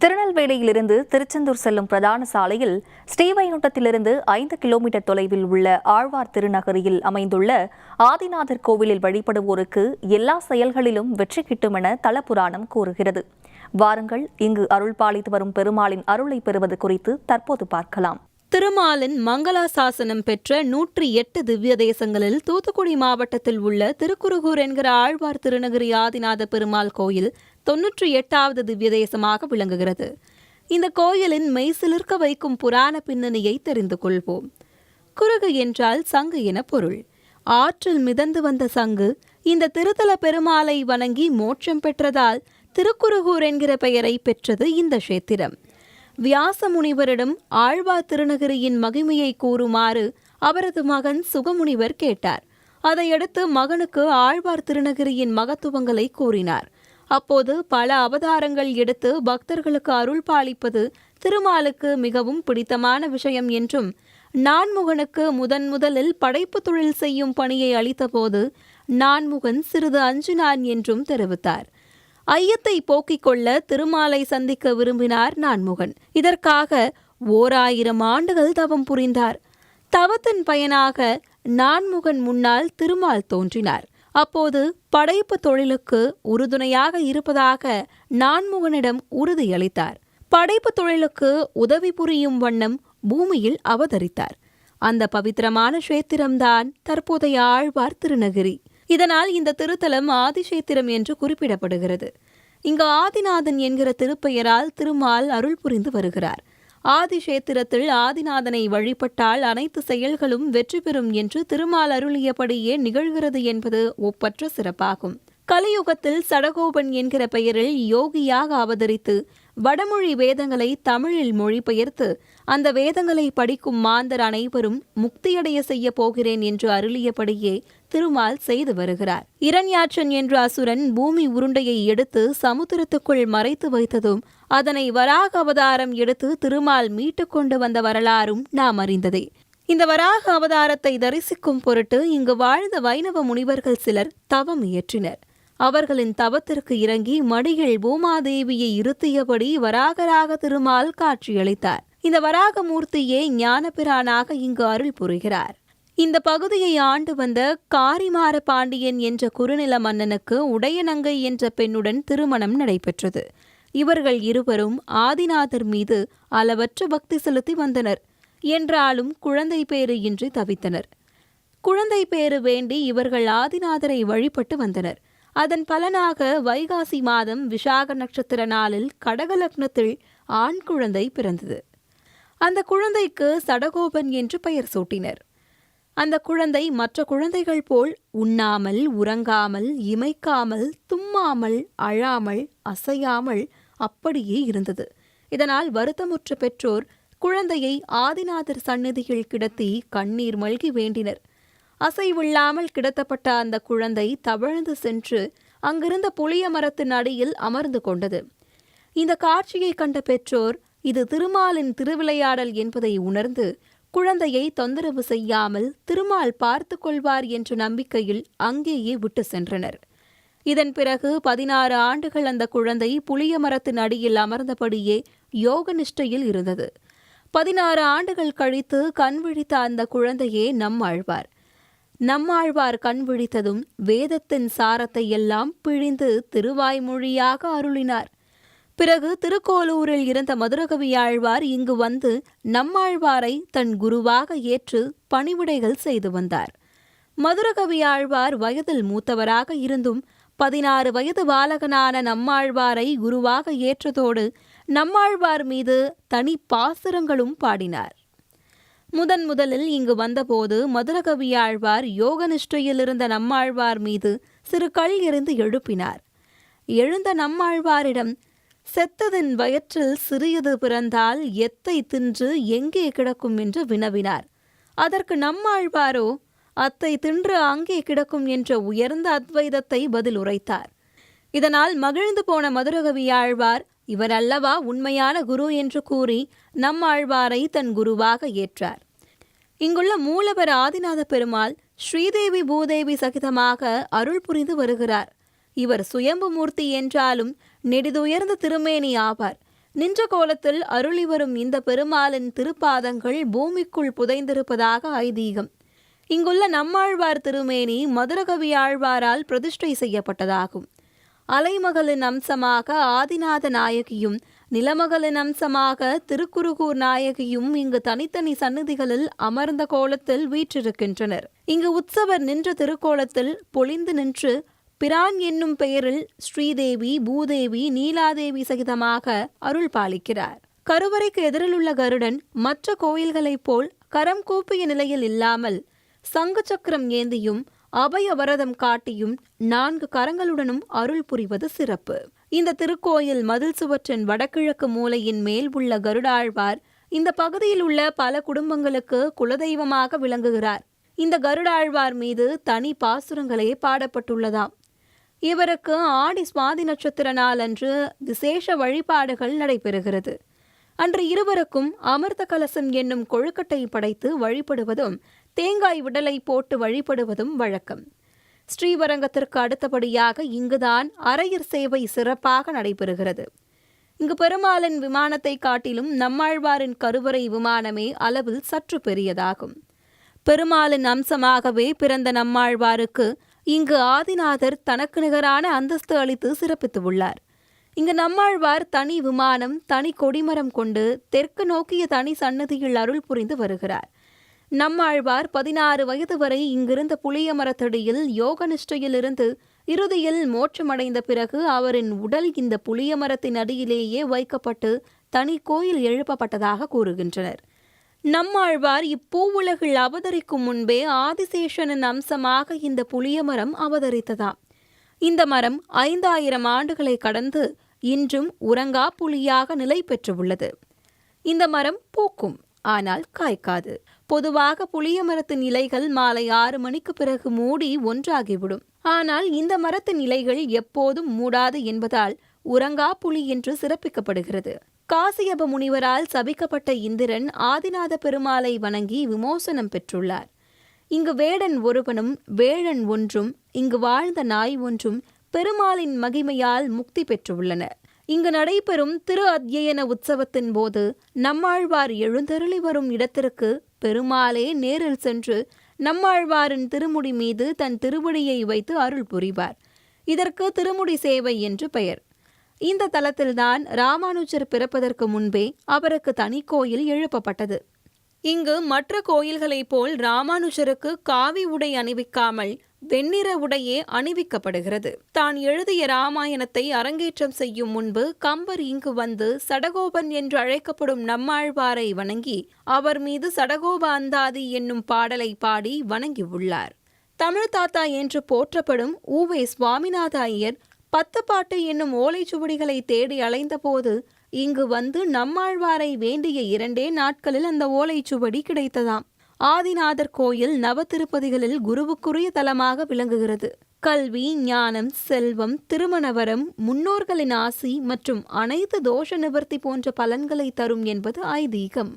திருநெல்வேலியிலிருந்து திருச்செந்தூர் செல்லும் பிரதான சாலையில் ஸ்ரீவைகுண்டத்திலிருந்து ஐந்து கிலோமீட்டர் தொலைவில் உள்ள ஆழ்வார் திருநகரியில் அமைந்துள்ள ஆதிநாதர் கோவிலில் வழிபடுவோருக்கு எல்லா செயல்களிலும் வெற்றி கிட்டும் என தலபுராணம் கூறுகிறது. வாருங்கள் இங்கு அருள் பாலித்து வரும் பெருமாளின் அருளை பெறுவது குறித்து தற்போது பார்க்கலாம். திருமாலின் மங்களாசாசனம் பெற்ற நூற்றி எட்டு திவ்ய தேசங்களில் தூத்துக்குடி மாவட்டத்தில் உள்ள திருக்குறுகூர் என்கிற ஆழ்வார் திருநகரி ஆதிநாத பெருமாள் கோயில் தொன்னூற்றி எட்டாவது திவ்ய தேசமாக விளங்குகிறது. இந்த கோயிலின் மெய்சிலிருக்க வைக்கும் புராண பின்னணியை தெரிந்து கொள்வோம். குருகு என்றால் சங்கு என பொருள். ஆற்றில் மிதந்து வந்த சங்கு இந்த திருத்தல பெருமாளை வணங்கி மோட்சம் பெற்றதால் திருக்குறுகூர் என்கிற பெயரை பெற்றது இந்த கஷேத்திரம். வியாச முனிவரிடம் ஆழ்வார் திருநகரியின் மகிமையை கூறுமாறு அவரது மகன் சுகமுனிவர் கேட்டார். அதையடுத்து மகனுக்கு ஆழ்வார் திருநகரியின் மகத்துவங்களை கூறினார். அப்போது பல அவதாரங்கள் எடுத்து பக்தர்களுக்கு அருள் பாலிப்பது திருமாலுக்கு மிகவும் பிடித்தமான விஷயம் என்றும் நான்முகனுக்கு முதன் முதலில் படைப்பு தொழில் செய்யும் பணியை அளித்தபோது நான்முகன் சிறிது அஞ்சினான் என்றும் தெரிவித்தார். ஐயத்தை போக்கிக் கொள்ள திருமாலை சந்திக்க விரும்பினார் நான்முகன். இதற்காக ஓர் ஆயிரம் ஆண்டுகள் தவம் புரிந்தார். தவத்தின் பயனாக நான்முகன் முன்னால் திருமால் தோன்றினார். அப்போது படைப்பு தொழிலுக்கு உறுதுணையாக இருப்பதாக நான்முகனிடம் உறுதியளித்தார். படைப்பு தொழிலுக்கு உதவி புரியும் வண்ணம் பூமியில் அவதரித்தார். அந்த பவித்திரமான கஷேத்திரம்தான் தற்போதைய ஆழ்வார் திருநகிரி. இதனால் இந்த திருத்தலம் ஆதிசேத்திரம் என்று குறிப்பிடப்படுகிறது. இங்கு ஆதிநாதன் என்கிற திருப்பெயரால் திருமால் அருள் புரிந்து வருகிறார். ஆதிஷேத்திரத்தில் ஆதிநாதனை வழிபட்டால் அனைத்து செயல்களும் வெற்றி பெறும் என்று திருமால் அருளியபடியே நிகழ்கிறது என்பது ஒப்பற்ற சிறப்பாகும். கலியுகத்தில் சடகோபன் என்கிற பெயரில் யோகியாக அவதரித்து வடமொழி வேதங்களை தமிழில் மொழிபெயர்த்து அந்த வேதங்களை படிக்கும் மாந்தர் அனைவரும் முக்தியடைய செய்ய போகிறேன் என்று அருளியபடியே திருமால் செய்து வருகிறார். இரண்யாற்றன் என்ற அசுரன் பூமி உருண்டையை எடுத்து சமுத்திரத்துக்குள் மறைத்து வைத்ததும் அதனை வராக அவதாரம் எடுத்து திருமால் மீட்டு கொண்டு வந்த வரலாறும் நாம் அறிந்ததே. இந்த வராக அவதாரத்தை தரிசிக்கும் பொருட்டு இங்கு வாழ்ந்த வைணவ முனிவர்கள் சிலர் தவம் இயற்றினர். அவர்களின் தவத்திற்கு இறங்கி மடியில் பூமாதேவியை இருத்தியபடி வராகராக திருமால் காட்சியளித்தார். இந்த வராகமூர்த்தியே ஞானபிரானாக இங்கு அருள் புரிகிறார். இந்த பகுதியை ஆண்டு வந்த காரிமார பாண்டியன் என்ற குறுநில மன்னனுக்கு உடையநங்கை என்ற பெண்ணுடன் திருமணம் நடைபெற்றது. இவர்கள் இருவரும் ஆதிநாதர் மீது அளவற்ற பக்தி செலுத்தி வந்தனர். என்றாலும் குழந்தை பேறு இன்றி தவித்தனர். குழந்தை பேறு வேண்டி இவர்கள் ஆதிநாதரை வழிபட்டு வந்தனர். அதன் பலனாக வைகாசி மாதம் விஷாக நட்சத்திர நாளில் கடக லக்னத்தில் ஆண் குழந்தை பிறந்தது. அந்த குழந்தைக்கு சடகோபன் என்று பெயர் சூட்டினர். அந்த குழந்தை மற்ற குழந்தைகள் போல் உண்ணாமல் உறங்காமல் இமைக்காமல் தும்மாமல் அழாமல் அசையாமல் அப்படியே இருந்தது. இதனால் வருத்தமுற்ற பெற்றோர் குழந்தையை ஆதிநாதர் சந்நிதியில் கிடத்தி கண்ணீர் மல்கி வேண்டினர். அசைவில்லாமல் கிடத்தப்பட்ட அந்த குழந்தை தவழ்ந்து சென்று அங்கிருந்த புளிய மரத்தின் அடியில் அமர்ந்து கொண்டது. இந்த காட்சியை கண்ட பெற்றோர் இது திருமாலின் திருவிளையாடல் என்பதை உணர்ந்து குழந்தையை தொந்தரவு செய்யாமல் திருமால் பார்த்து கொள்வார் என்ற நம்பிக்கையில் அங்கேயே விட்டு சென்றனர். இதன் பிறகு பதினாறு ஆண்டுகள் அந்த குழந்தை புளிய மரத்தின் அடியில் அமர்ந்தபடியே யோக நிஷ்டையில் இருந்தது. பதினாறு ஆண்டுகள் கழித்து கண் விழித்த அந்த குழந்தையே நம்மாழ்வார் நம்மாழ்வார் கண் விழித்ததும் வேதத்தின் சாரத்தை எல்லாம் பிழிந்து திருவாய்மொழியாக அருளினார். பிறகு திருக்கோலூரில் இருந்த மதுரகவியாழ்வார் இங்கு வந்து நம்மாழ்வாரை தன் குருவாக ஏற்று பணிவிடைகள் செய்து வந்தார். மதுரகவியாழ்வார் வயதில் மூத்தவராக இருந்தும் பதினாறு வயது பாலகனான நம்மாழ்வாரை குருவாக ஏற்றதோடு நம்மாழ்வார் மீது தனி பாசுரங்களும் பாடினார். முதன் முதலில் இங்கு வந்தபோது மதுரகவியாழ்வார் யோக நிஷ்டையில் இருந்த நம்மாழ்வார் மீது சிறு கல் எறிந்து எழுப்பினார். எழுந்த நம்மாழ்வாரிடம் செத்ததின் வயிற்றில் சிறியது பிறந்தால் எத்தை தின்று எங்கே கிடக்கும்? என்று வினவினார். அதற்கு நம்மாழ்வாரோ அத்தை தின்று அங்கே கிடக்கும் என்ற உயர்ந்த அத்வைதத்தை பதில் உரைத்தார் இதனால் மகிழ்ந்து போன மதுரகவியாழ்வார் இவர் அல்லவா உண்மையான குரு என்று கூறி நம்மாழ்வாரை தன் குருவாக ஏற்றார். இங்குள்ள மூலவர் ஆதிநாத பெருமாள் ஸ்ரீதேவி பூதேவி சகிதமாக அருள் புரிந்து வருகிறார். இவர் சுயம்பு மூர்த்தி என்றாலும் நெடிதுயர்ந்த திருமேனி ஆவார். நின்ற கோலத்தில் அருளி வரும் இந்த பெருமாளின் திருப்பாதங்கள் பூமிக்குள் புதைந்திருப்பதாக ஐதீகம். இங்குள்ள நம்மாழ்வார் திருமேனி மதுரகவி ஆழ்வாரால் பிரதிஷ்டை செய்யப்பட்டதாகும். அலைமகளின் அம்சமாக ஆதிநாத நாயகியும் நிலமகளின் அம்சமாக திருக்குறுகூர் நாயகியும் இங்கு தனித்தனி சன்னதிகளில் அமர்ந்த கோலத்தில் வீற்றிருக்கின்றனர். இங்கு உற்சவர் நின்ற திருக்கோலத்தில் பொழிந்து நின்று பிரான் என்னும் பெயரில் ஸ்ரீதேவி பூதேவி நீலாதேவி சகிதமாக அருள் பாலிக்கிறார். கருவறைக்கு எதிரிலுள்ள கருடன் மற்ற கோயில்களைப் போல் கரம் கூப்பிய நிலையில் இல்லாமல் சங்கு சக்கரம் ஏந்தியும் அபயவரதம் காட்டியும் நான்கு கரங்களுடனும் அருள் புரிவது சிறப்பு. இந்த திருக்கோயில் மதில் சுவற்றின் வடகிழக்கு மூலையின் மேல் உள்ள கருடாழ்வார் இந்த பகுதியில் உள்ள பல குடும்பங்களுக்கு குலதெய்வமாக விளங்குகிறார். இந்த கருடாழ்வார் மீது தனி பாசுரங்களே பாடப்பட்டுள்ளதாம். இவருக்கு ஆடி சுவாதி நட்சத்திர நாள் அன்று விசேஷ வழிபாடுகள் நடைபெறுகிறது. அன்று இருவருக்கும் அமிர்த கலசம் என்னும் கொழுக்கட்டை படைத்து வழிபடுவதும் தேங்காய் விடலை போட்டு வழிபடுவதும் வழக்கம். ஸ்ரீவரங்கத்திற்கு அடுத்தபடியாக இங்குதான் அரையர் சேவை சிறப்பாக நடைபெறுகிறது. இங்கு பெருமாளின் விமானத்தை காட்டிலும் நம்மாழ்வாரின் கருவறை விமானமே அளவில் சற்று பெரியதாகும். பெருமாளின் அம்சமாகவே பிறந்த நம்மாழ்வாருக்கு இங்கு ஆதிநாதர் தனக்கு நிகரான அந்தஸ்து அளித்து சிறப்பித்துள்ளார் இங்கு நம்மாழ்வார் தனி விமானம் தனி கொடிமரம் கொண்டு தெற்கு நோக்கிய தனி சன்னதியில் அருள் புரிந்து வருகிறார். நம்மாழ்வார் பதினாறு வயது வரை இங்கிருந்த புளிய மரத்தடியில் யோக நிஷ்டையிலிருந்து இறுதியில் மோட்சமடைந்த பிறகு அவரின் உடல் இந்த புளிய மரத்தின் அடியிலேயே வைக்கப்பட்டு தனி கோயில் எழுப்பப்பட்டதாக கூறுகின்றனர். நம்மாழ்வார் இப்பூவுலகில் அவதரிக்கும் முன்பே ஆதிசேஷனின் அம்சமாக இந்த புளிய மரம் அவதரித்ததாம். இந்த மரம் ஐந்தாயிரம் ஆண்டுகளை கடந்து இன்றும் உறங்கா புலியாக நிலை பெற்றுள்ளது இந்த மரம் பூக்கும். ஆனால் காய்க்காது. பொதுவாக புளிய மரத்தின் இலைகள் மாலை ஆறு மணிக்கு பிறகு மூடி ஒன்றாகிவிடும். ஆனால் இந்த மரத்தின் இலைகள் எப்போதும் மூடாது என்பதால் உறங்கா புலி என்று சிறப்பிக்கப்படுகிறது. காசியப முனிவரால் சபிக்கப்பட்ட இந்திரன் ஆதிநாத பெருமாளை வணங்கி விமோசனம் பெற்றுள்ளார். இங்கு வேடன் ஒருவனும் வேழன் ஒன்றும் இங்கு வாழ்ந்த நாய் ஒன்றும் பெருமாளின் மகிமையால் முக்தி பெற்றுள்ளன இங்கு நடைபெறும் திரு அத்தியன உற்சவத்தின் போது நம்மாழ்வார் எழுந்தருளி வரும் இடத்திற்கு பெருமாளே நேரில் சென்று நம்மாழ்வாரின் திருமுடி மீது தன் திருவடியை வைத்து அருள் புரிவார். இதற்கு திருமுடி சேவை என்று பெயர். இந்த தலத்தில்தான் ராமானுஜர் பிறப்பதற்கு முன்பே அவருக்கு தனி கோயில் எழுப்பப்பட்டது. இங்கு மற்ற கோயில்களைப் போல் ராமானுஜருக்கு காவி உடை அணிவிக்காமல் வெண்ணிற உடையே அணிவிக்கப்படுகிறது. தான் எழுதிய ராமாயணத்தை அரங்கேற்றம் செய்யும் முன்பு கம்பர் இங்கு வந்து சடகோபன் என்று அழைக்கப்படும் நம்மாழ்வாரை வணங்கி அவர் மீது சடகோப அந்தாதி என்னும் பாடலை பாடி வணங்கியுள்ளார் தமிழ் தாத்தா என்று போற்றப்படும் ஊவே சுவாமிநாத ஐயர் பத்து பாட்டு என்னும் ஓலைச்சுவடிகளை தேடி அலைந்தபோது இங்கு வந்து நம்மாழ்வாரை வேண்டிய இரண்டே நாட்களில் அந்த ஓலைச்சுவடி கிடைத்ததாம். ஆதிநாதர் கோயில் நவ திருப்பதிகளில் குருவுக்குரிய தலமாக விளங்குகிறது. கல்வி ஞானம் செல்வம் திருமணவரம் முன்னோர்களின் ஆசி மற்றும் அனைத்து தோஷ நிவர்த்தி போன்ற பலன்களை தரும் என்பது ஐதீகம்.